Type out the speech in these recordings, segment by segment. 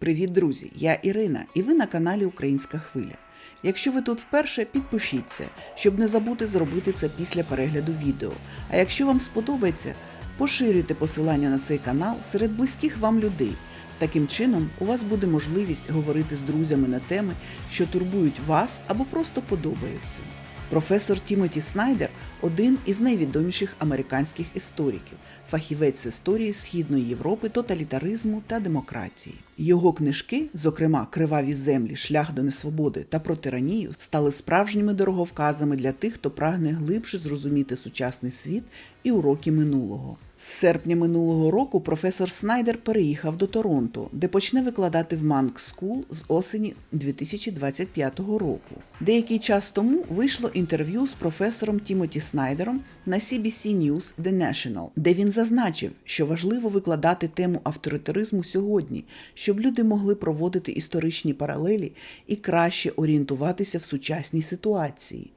Привіт, друзі! Я Ірина, і ви на каналі Українська Хвиля. Якщо ви тут вперше, підпишіться, щоб не забути зробити це після перегляду відео. А якщо вам сподобається, поширюйте посилання на цей канал серед близьких вам людей. Таким чином, у вас буде можливість говорити з друзями на теми, що турбують вас або просто подобаються. Професор Тімоті Снайдер один із найвідоміших американських істориків, фахівець історії Східної Європи, тоталітаризму та демократії. Його книжки, зокрема Криваві землі, Шлях до несвободи та про тиранію, стали справжніми дороговказами для тих, хто прагне глибше зрозуміти сучасний світ і уроки минулого. З серпня минулого року професор Снайдер переїхав до Торонто, де почне викладати в Манк Скул з осені 2025 року. Деякий час тому вийшло інтерв'ю з професором Тімоті Снайдером на CBC News The National, де він зазначив, що важливо викладати тему авторитаризму сьогодні, щоб люди могли проводити історичні паралелі і краще орієнтуватися в сучасній ситуації.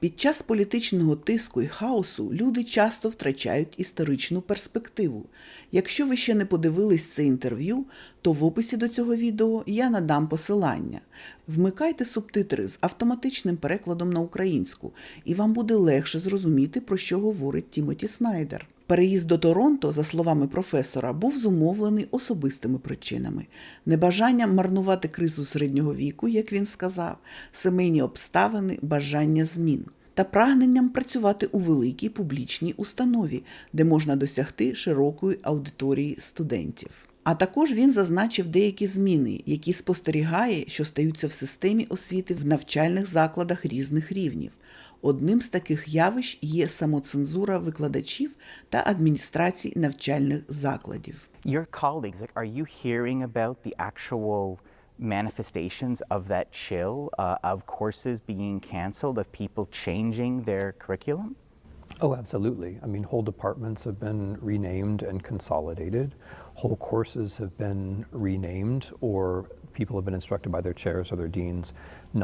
Під час політичного тиску і хаосу люди часто втрачають історичну перспективу. Якщо ви ще не подивились це інтерв'ю, то в описі до цього відео я надам посилання. Вмикайте субтитри з автоматичним перекладом на українську, і вам буде легше зрозуміти, про що говорить Тімоті Снайдер. Переїзд до Торонто, за словами професора, був зумовлений особистими причинами: небажання марнувати кризу середнього віку, як він сказав, сімейні обставини, бажання змін та прагненням працювати у великій публічній установі, де можна досягти широкої аудиторії студентів. А також він зазначив деякі зміни, які спостерігає, що стаються в системі освіти в навчальних закладах різних рівнів. Одним з таких явищ є самоцензура викладачів та адміністрацій навчальних закладів. Your colleagues, like, are you hearing about the actual manifestations of that chill, uh, of courses being canceled, of people changing their curriculum? Oh, absolutely. I mean, whole departments have been renamed and consolidated. Whole courses have been renamed, or people have been instructed by their chairs or their deans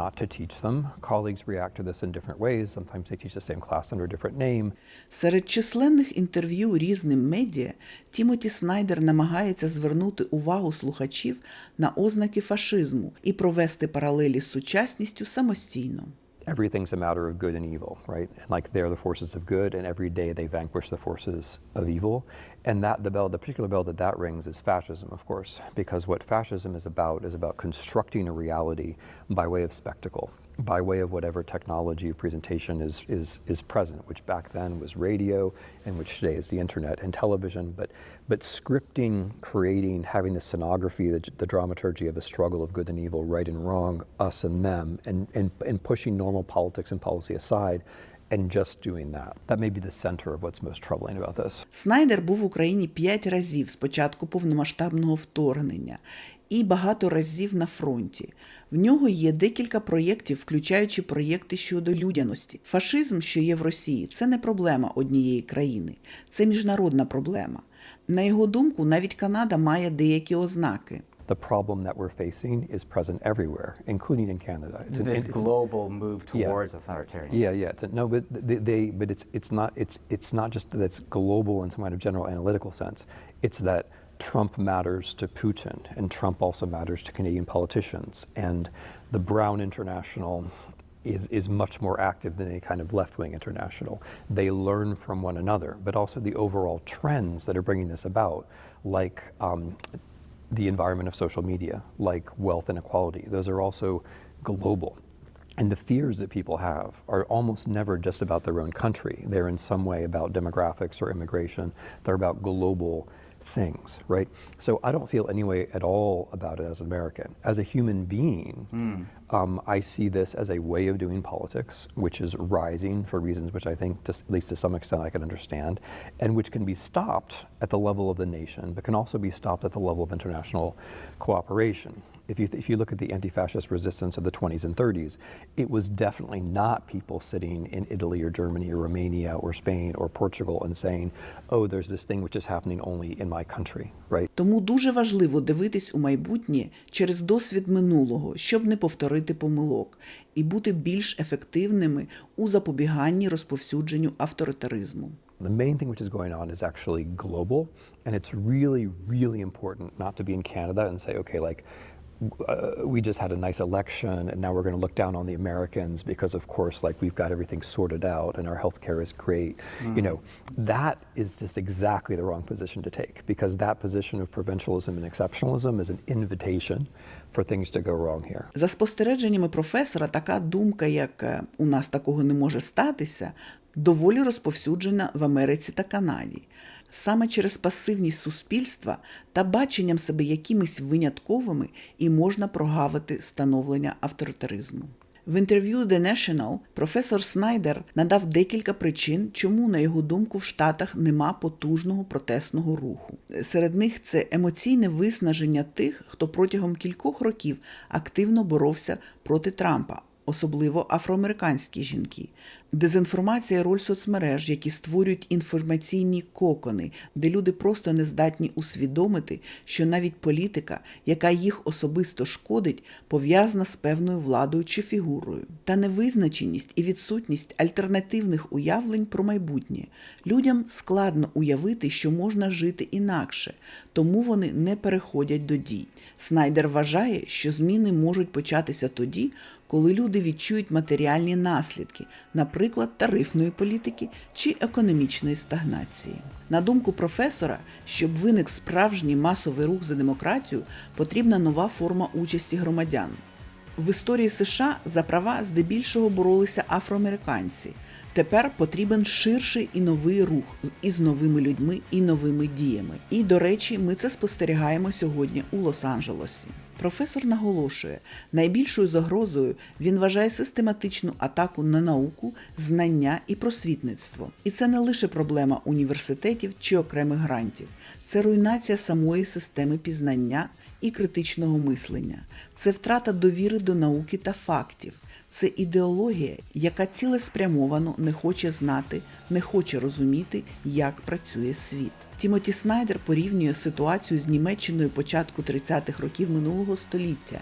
not to teach them. Colleagues react to this in different ways. Sometimes they teach the same class under a different name. Серед численних інтерв'ю різним медіа Тімоті Снайдер намагається звернути увагу слухачів на ознаки фашизму і провести паралелі з сучасністю самостійно. Everything's a matter of good and evil, right? And like they're the forces of good, and every day they vanquish the forces of evil. And that the bell, the particular bell that that rings is fascism, of course, because what fascism is about is about constructing a reality by way of spectacle, by way of whatever technology of presentation is is is present, which back then was radio, and which today is the internet and television. But but scripting, creating, having the scenography, the, the dramaturgy of the struggle of good and evil, right and wrong, us and them, and and and pushing normal politics and policy aside. And just doing that. That may be the center of what's most troubling about this. Снайдер був в Україні п'ять разів з початку повномасштабного вторгнення і багато разів на фронті. В нього є декілька проєктів, включаючи проєкти щодо людяності. Фашизм, що є в Росії, це не проблема однієї країни, це міжнародна проблема. На його думку, навіть Канада має деякі ознаки. The problem that we're facing is present everywhere, including in Canada. It's an- This it's- global move Yeah. towards authoritarianism. Yeah, yeah. A- no, but they, they, but it's it's not it's it's not just that it's global in some kind of general analytical sense. It's that Trump matters to Putin, and Trump also matters to Canadian politicians, and the Brown International. Is, is much more active than a kind of left wing international. They learn from one another, but also the overall trends that are bringing this about, like um, the environment of social media, like wealth inequality. Those are also global. And the fears that people have are almost never just about their own country. They're in some way about demographics or immigration. They're about global things, right? So I don't feel any way at all about it as an American. As a human being, um, I see this as a way of doing politics, which is rising for reasons which I think, to, at least to some extent, I can understand, and which can be stopped at the level of the nation, but can also be stopped at the level of international cooperation. If you, if you look at the anti fascist resistance of the 20s and 30s, it was definitely not people sitting in Italy or Germany or Romania or Spain or Portugal and saying, oh, there's this thing which is happening only in my country, right? Тому дуже важливо дивитись у майбутнє через досвід минулого, щоб не повторити помилок, і бути більш ефективними у запобіганні розповсюдженню авторитаризму. The main thing which is going on is actually global, and it's really, really important not to be in Canada and say, okay, like, uh, we just had a nice election and now we're going to look down on the Americans because, of course, like we've got everything sorted out and our healthcare is great. You know, that is just exactly the wrong position to take because that position of provincialism and exceptionalism is an invitation for things to go wrong here. За спостереженнями професора, така думка, як е, у нас такого не може статися, доволі розповсюджена в Америці та Канаді. Саме через пасивність суспільства та баченням себе якимись винятковими і можна прогавити становлення авторитаризму. В інтерв'ю The National професор Снайдер надав декілька причин, чому, на його думку, в Штатах нема потужного протестного руху. Серед них це емоційне виснаження тих, хто протягом кількох років активно боровся проти Трампа, особливо афроамериканські жінки, дезінформація роль соцмереж, які створюють інформаційні кокони, де люди просто не здатні усвідомити, що навіть політика, яка їх особисто шкодить, пов'язана з певною владою чи фігурою, та невизначеність і відсутність альтернативних уявлень про майбутнє. Людям складно уявити, що можна жити інакше, тому вони не переходять до дій. Снайдер вважає, що зміни можуть початися тоді, коли люди відчують матеріальні наслідки, наприклад, тарифної політики чи економічної стагнації. На думку професора, щоб виник справжній масовий рух за демократію, потрібна нова форма участі громадян. В історії США за права здебільшого боролися афроамериканці. Тепер потрібен ширший і новий рух із новими людьми і новими діями. І, до речі, ми це спостерігаємо сьогодні у Лос-Анджелесі. Професор наголошує, найбільшою загрозою він вважає систематичну атаку на науку, знання і просвітництво. І це не лише проблема університетів чи окремих грантів, це руйнація самої системи пізнання і критичного мислення, це втрата довіри до науки та фактів. Це ідеологія, яка цілеспрямовано не хоче знати, не хоче розуміти, як працює світ. Тімоті Снайдер порівнює ситуацію з Німеччиною початку 30-х років минулого століття,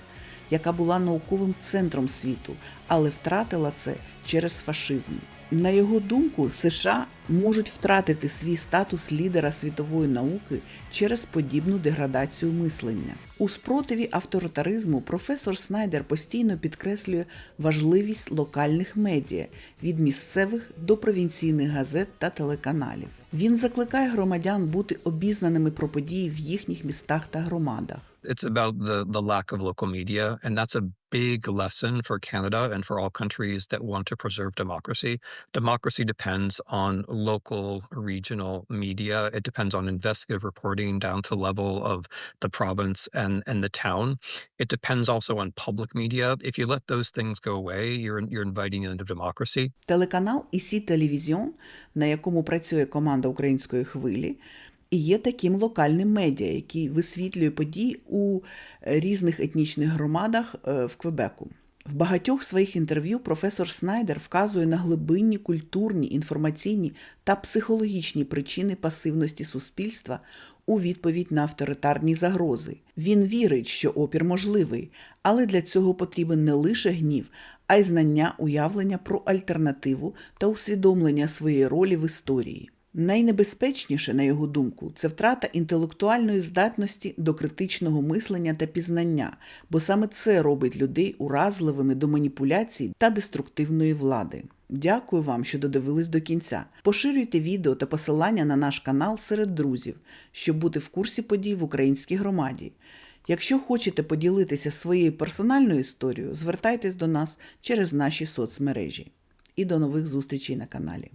яка була науковим центром світу, але втратила це через фашизм. На його думку, США можуть втратити свій статус лідера світової науки через подібну деградацію мислення. У спротиві авторитаризму професор Снайдер постійно підкреслює важливість локальних медіа від місцевих до провінційних газет та телеканалів. Він закликає громадян бути обізнаними про події в їхніх містах та громадах. it's about the the lack of local media and that's a big lesson for Canada and for all countries that want to preserve democracy democracy depends on local regional media it depends on investigative reporting down to the level of the province and and the town it depends also on public media if you let those things go away you're you're inviting into democracy Телеканал ІСІ Телевізіон, на якому працює команда української хвилі, і є таким локальним медіа, який висвітлює події у е, різних етнічних громадах е, в Квебеку. В багатьох своїх інтерв'ю професор Снайдер вказує на глибинні культурні, інформаційні та психологічні причини пасивності суспільства у відповідь на авторитарні загрози. Він вірить, що опір можливий, але для цього потрібен не лише гнів, а й знання уявлення про альтернативу та усвідомлення своєї ролі в історії. Найнебезпечніше, на його думку, це втрата інтелектуальної здатності до критичного мислення та пізнання, бо саме це робить людей уразливими до маніпуляцій та деструктивної влади. Дякую вам, що додивились до кінця. Поширюйте відео та посилання на наш канал серед друзів, щоб бути в курсі подій в українській громаді. Якщо хочете поділитися своєю персональною історією, звертайтесь до нас через наші соцмережі. І до нових зустрічей на каналі.